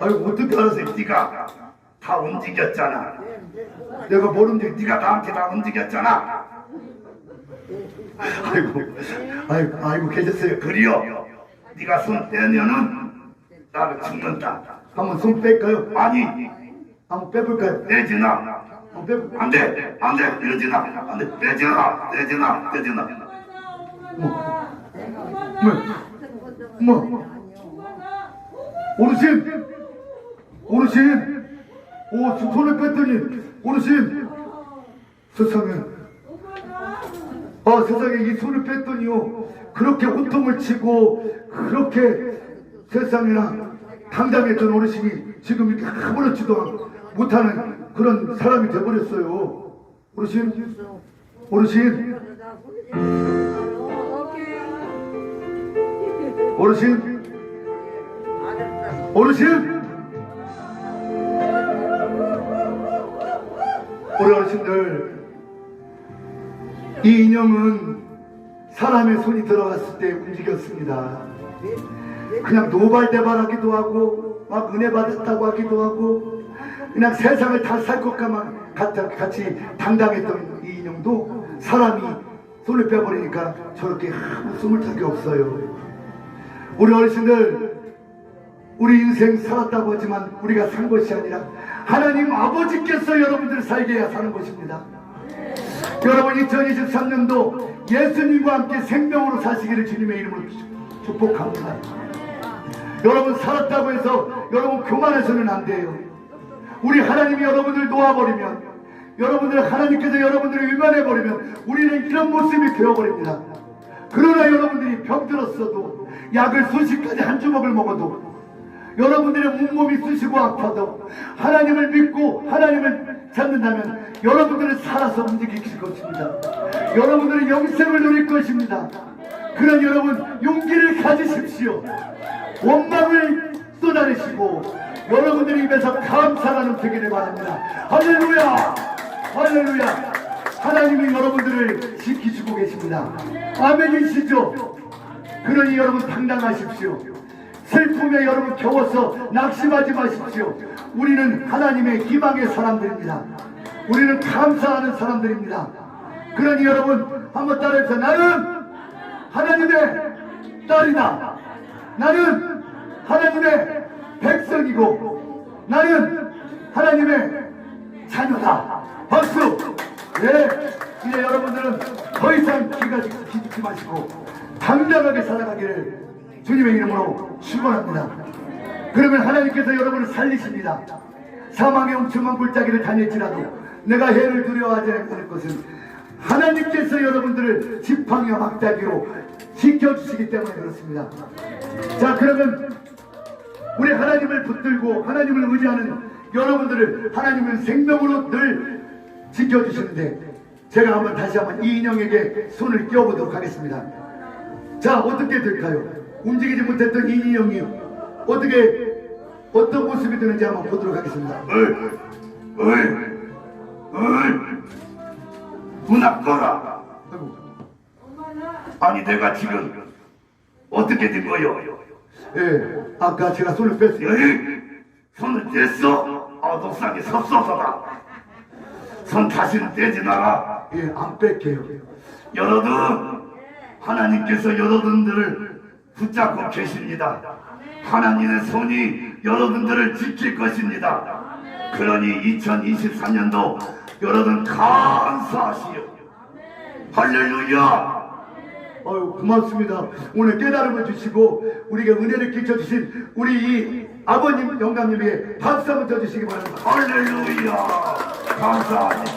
아이고 어떻게 알았어 네가? 다 움직였잖아. 내가 뭘 움직여 네가 나한테 다 움직였잖아. 아이고 아이고 아이고 계셨어요. 그리요 네가 손 떼면은 나를 죽는다. 한번 손 뺄까요? 아니. 한번 빼볼까요? 빼볼 안돼. 안돼. 떼지나? 안돼. 떼지나? 떼지나? 떼지나? 뭐 뭐, 뭐, 어르신, 어르신, 오, 저 손을 뺐더니, 어르신, 세상에, 아, 세상에 이 손을 뺐더니요, 그렇게 호통을 치고, 그렇게 세상에나 당당했던 어르신이 지금 이렇게 아무렇지도 못하는 그런 사람이 돼버렸어요. 어르신, 어르신, 어르신, 어르신! 우리 어르신들, 이 인형은 사람의 손이 들어갔을 때 움직였습니다. 그냥 노발대발하기도 하고, 막 은혜 받았다고 하기도 하고, 그냥 세상을 다 살 것만 같이 당당했던 이 인형도 사람이 손을 빼버리니까 저렇게 숨을 턱이 없어요. 우리 어르신들, 우리 인생 살았다고 하지만 우리가 산 것이 아니라 하나님 아버지께서 여러분들 살게 사는 것입니다. 여러분 2023년도 예수님과 함께 생명으로 사시기를 주님의 이름으로 축복합니다. 여러분 살았다고 해서 여러분 교만해서는 안 돼요. 우리 하나님이 여러분을 놓아버리면 여러분들 하나님께서 여러분들을 위반해버리면 우리는 이런 모습이 되어버립니다. 그러나 여러분들이 병들었어도 약을 수십 가지 한 주먹을 먹어도 여러분들의 온몸이 쑤시고 아파도 하나님을 믿고 하나님을 찾는다면 여러분들은 살아서 움직이실 것입니다. 여러분들은 영생을 누릴 것입니다. 그런 여러분 용기를 가지십시오. 원망을 쏟아내시고 여러분들의 입에서 감사가 넘치기를 바랍니다. 할렐루야! 할렐루야! 하나님이 여러분들을 지키시고 계십니다. 아멘이시죠? 그러니 여러분 당당하십시오. 슬픔에 여러분 겨워서 낙심하지 마십시오. 우리는 하나님의 희망의 사람들입니다. 우리는 감사하는 사람들입니다. 그러니 여러분 한번 따라해보세요. 나는 하나님의 딸이다. 나는 하나님의 백성이고 나는 하나님의 자녀다. 박수! 네, 이제 여러분들은 더 이상 기가 기지 마시고 당당하게 살아가기를 주님의 이름으로 축원합니다. 그러면 하나님께서 여러분을 살리십니다. 사망의 엄청난 골짜기를 다닐지라도 내가 해를 두려워하지 않을 것은 하나님께서 여러분들을 지팡이와 막다기로 지켜주시기 때문에 그렇습니다. 자 그러면 우리 하나님을 붙들고 하나님을 의지하는 여러분들을 하나님은 생명으로 늘 지켜주시는데 제가 한번 다시 한번 이 인형에게 손을 끼워보도록 하겠습니다. 자 어떻게 될까요? 움직이지 못했던 이 인형이 어떻게 어떤 모습이 되는지 한번 보도록 하겠습니다. 어이, 어이, 거라. 아이고. 아니 내가 지금 어떻게 된 거요? 예, 아까 제가 손을 뺐어요. 에이, 손을 뗐어? 아, 독상이 섭섭하다. 손 다시는 떼지 마라. 예, 안 뺄게요. 여러분, 하나님께서 여러분들을 붙잡고 계십니다. 하나님의 손이 여러분들을 지킬 것입니다. 그러니 2023년도 여러분 감사하시오. 할렐루야. 아유 고맙습니다. 오늘 깨달음을 주시고 우리에게 은혜를 끼쳐주신 우리 이 아버님 영감님에게 박수 한번 쳐주시기 바랍니다. 할렐루야. 감사합니다.